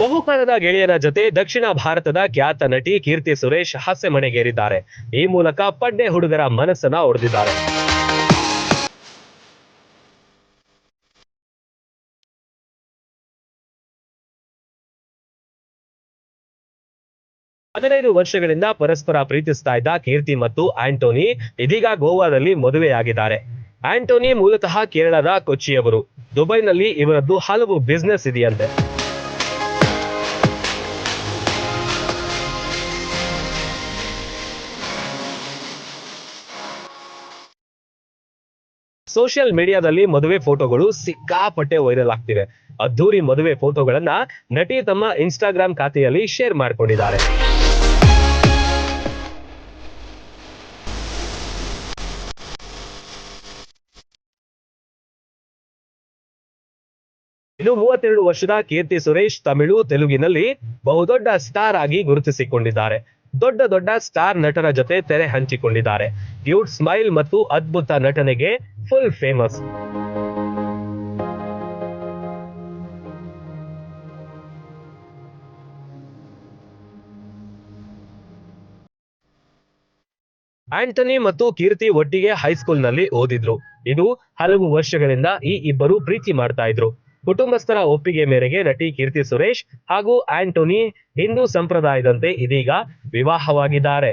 ಬಹುಕಾಲದ ಗೆಳೆಯರ ಜೊತೆ ದಕ್ಷಿಣ ಭಾರತದ ಖ್ಯಾತ ನಟಿ ಕೀರ್ತಿ ಸುರೇಶ್ ಹಾಸ್ಯ ಮನೆಗೇರಿದ್ದಾರೆ. ಈ ಮೂಲಕ ಪಡ್ಡೆ ಹುಡುಗರ ಮನಸ್ಸನ್ನ ಹೊಡೆದಿದ್ದಾರೆ ಹದಿನೈದು ವರ್ಷಗಳಿಂದ ಪರಸ್ಪರ ಪ್ರೀತಿಸ್ತಾ ಇದ್ದ ಕೀರ್ತಿ ಮತ್ತು ಆಂಟೋನಿ ಇದೀಗ ಗೋವಾದಲ್ಲಿ ಮದುವೆಯಾಗಿದ್ದಾರೆ. ಆಂಟೋನಿ ಮೂಲತಃ ಕೇರಳದ ಕೊಚ್ಚಿಯವರು. ದುಬೈನಲ್ಲಿ ಇವರದ್ದು ಹಲವು ಬಿಸ್ನೆಸ್ ಇದೆಯಂತೆ. ಸೋಷಿಯಲ್ ಮೀಡಿಯಾದಲ್ಲಿ ಮದುವೆ ಫೋಟೋಗಳು ಸಿಕ್ಕಾಪಟ್ಟೆ ವೈರಲ್ ಆಗ್ತಿವೆ ಅದ್ದೂರಿ ಮದುವೆ ಫೋಟೋಗಳನ್ನ ನಟಿ ತಮ್ಮ ಇನ್ಸ್ಟಾಗ್ರಾಮ್ ಖಾತೆಯಲ್ಲಿ ಶೇರ್ ಮಾಡಿಕೊಂಡಿದ್ದಾರೆ. ಇನ್ನು ಮೂವತ್ತೆರಡು ವರ್ಷದ ಕೀರ್ತಿ ಸುರೇಶ್ ತಮಿಳು ತೆಲುಗಿನಲ್ಲಿ ಬಹುದೊಡ್ಡ ಸ್ಟಾರ್ ಆಗಿ ಗುರುತಿಸಿಕೊಂಡಿದ್ದಾರೆ. ದೊಡ್ಡ ದೊಡ್ಡ ಸ್ಟಾರ್ ನಟರ ಜೊತೆ ತೆರೆ ಹಂಚಿಕೊಂಡಿದ್ದಾರೆ. ಕ್ಯೂಟ್ ಸ್ಮೈಲ್ ಮತ್ತು ಅದ್ಭುತ ನಟನೆಗೆ ಫುಲ್ famous. ಆಂಟನಿ ಮತ್ತು ಕೀರ್ತಿ ಒಟ್ಟಿಗೆ ಹೈಸ್ಕೂಲ್ನಲ್ಲಿ ಓದಿದ್ರು. ಇದು ಹಲವು ವರ್ಷಗಳಿಂದ ಈ ಇಬ್ಬರು ಪ್ರೀತಿ ಮಾಡ್ತಾ ಇದ್ರು. ಕುಟುಂಬಸ್ಥರ ಒಪ್ಪಿಗೆ ಮೇರೆಗೆ ನಟಿ ಕೀರ್ತಿ ಸುರೇಶ್ ಹಾಗೂ ಆಂಟೋನಿ ಹಿಂದೂ ಸಂಪ್ರದಾಯದಂತೆ ಇದೀಗ ವಿವಾಹವಾಗಿದ್ದಾರೆ.